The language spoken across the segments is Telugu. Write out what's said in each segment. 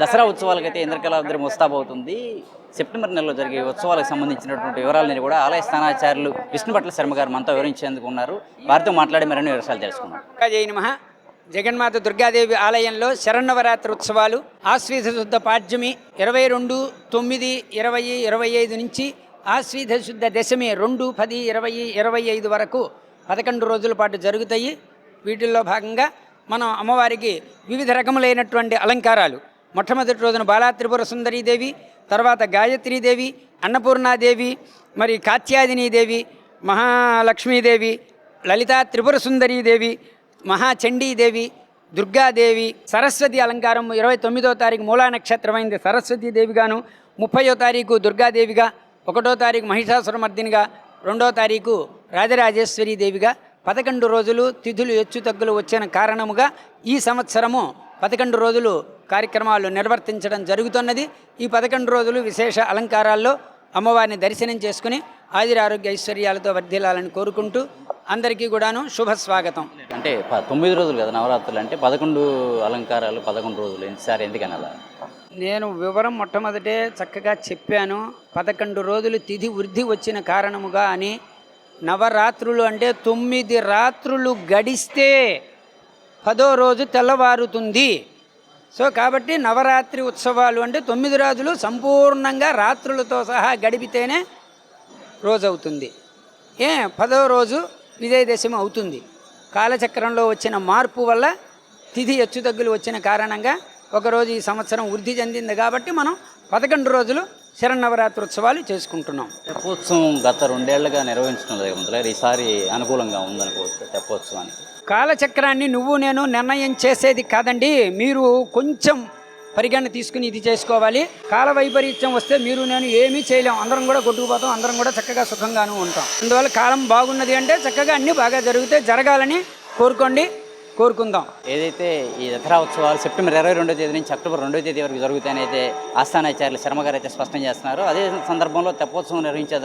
దసరా ఉత్సవాలకైతే ఇంద్రకళాద్రి ముస్తాబవుతుంది. సెప్టెంబర్ నెలలో జరిగే ఉత్సవాలకు సంబంధించినటువంటి వివరాలని కూడా ఆలయ స్థానాచార్యులు విష్ణుపట్ల శర్మ గారు మనతో వివరించేందుకు ఉన్నారు. వారితో మాట్లాడి మరిన్ని వివరాలు తెలుసుకున్నాం జై నమ. జగన్మాత దుర్గాదేవి ఆలయంలో శరన్నవరాత్రి ఉత్సవాలు ఆశ్వీధ శుద్ధ పాడ్యమి ఇరవై రెండు తొమ్మిది ఇరవై ఇరవై ఐదు నుంచి ఆశ్వీధ శుద్ధ దశమి రెండు పది ఇరవై ఇరవై ఐదు వరకు పదకొండు రోజుల పాటు జరుగుతాయి. వీటిల్లో భాగంగా మనం అమ్మవారికి వివిధ రకములైనటువంటి అలంకారాలు మొట్టమొదటి రోజున బాలా త్రిపుర సుందరీదేవి తర్వాత గాయత్రీదేవి అన్నపూర్ణాదేవి మరి కాత్యాదినీదేవి మహాలక్ష్మీదేవి లలితా త్రిపుర సుందరీదేవి మహాచండీదేవి దుర్గాదేవి సరస్వతి అలంకారం ఇరవై తొమ్మిదో తారీఖు మూలా నక్షత్రమైంది సరస్వతీదేవిగాను ముప్పయో తారీఖు దుర్గాదేవిగా ఒకటో తారీఖు మహిషాసురమర్దినిగా రెండో తారీఖు రాజరాజేశ్వరీదేవిగా పదకొండు రోజులు తిథులు హెచ్చు తగ్గులు వచ్చిన కారణముగా ఈ సంవత్సరము పదకొండు రోజులు కార్యక్రమాలు నిర్వర్తించడం జరుగుతున్నది. ఈ పదకొండు రోజులు విశేష అలంకారాల్లో అమ్మవారిని దర్శనం చేసుకుని ఆయురారోగ్య ఐశ్వర్యాలతో వర్ధిల్లాలని కోరుకుంటూ అందరికీ కూడాను శుభ స్వాగతం. అంటే తొమ్మిది రోజులు కదా నవరాత్రులు అంటే పదకొండు అలంకారాలు పదకొండు రోజులు సార్ ఎందుకని అలా? నేను వివరం మొట్టమొదటే చక్కగా చెప్పాను. పదకొండు రోజులు తిథి వృద్ధి వచ్చిన కారణముగా అని నవరాత్రులు అంటే తొమ్మిది రాత్రులు గడిస్తే పదో రోజు తెల్లవారుతుంది. సో కాబట్టి నవరాత్రి ఉత్సవాలు అంటే తొమ్మిది రోజులు సంపూర్ణంగా రాత్రులతో సహా గడిపితేనే రోజు అవుతుంది ఏ పదో రోజు విజయదశమి అవుతుంది. కాలచక్రంలో వచ్చిన మార్పు వల్ల తిథి హెచ్చుతగ్గులు వచ్చిన కారణంగా ఒకరోజు ఈ సంవత్సరం వృద్ధి చెందింది కాబట్టి మనం పదకొండు రోజులు శరన్నవరాత్రి ఉత్సవాలు చేసుకుంటున్నాం. తెప్పోత్సవం గత రెండేళ్ళుగా నిర్వహించడం మొదలైన ఈసారి అనుకూలంగా ఉందనుకోవచ్చు తెప్పోత్సవానికి కాలచక్రాన్ని నువ్వు నేను నిర్ణయం చేసేది కాదండి మీరు కొంచెం పరిగణన తీసుకుని ఇది చేసుకోవాలి. కాల వైపరీత్యం వస్తే మీరు నేను ఏమీ చేయలేం. అందరం కూడా కొట్టుకుపోతాం అందరం కూడా చక్కగా సుఖంగాను ఉంటాం. అందువల్ల కాలం బాగున్నది అంటే చక్కగా అన్నీ బాగా జరిగితే జరగాలని కోరుకోండి. కోరుకుందాం. ఏదైతే ఈ దసరా ఉత్సవాలు సెప్టెంబర్ ఇరవై రెండో తేదీ నుంచి అక్టోబర్ రెండో తేదీ వరకు జరుగుతాయని అయితే ఆస్థానాచార్యులు శర్మ గారు అయితే స్పష్టం చేస్తున్నారు. అదే సందర్భంలో తెప్పోత్సవం నిర్వహించే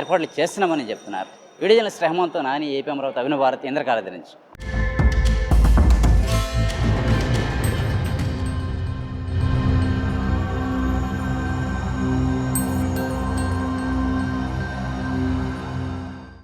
ఏర్పాట్లు చేస్తున్నామని చెప్తున్నారు. వీడియో జర్నలిస్ట్ రెహమాన్తో నాని ఏపీ అమరావతి అభినవ భారత్ ఇంద్రకాలది నుంచి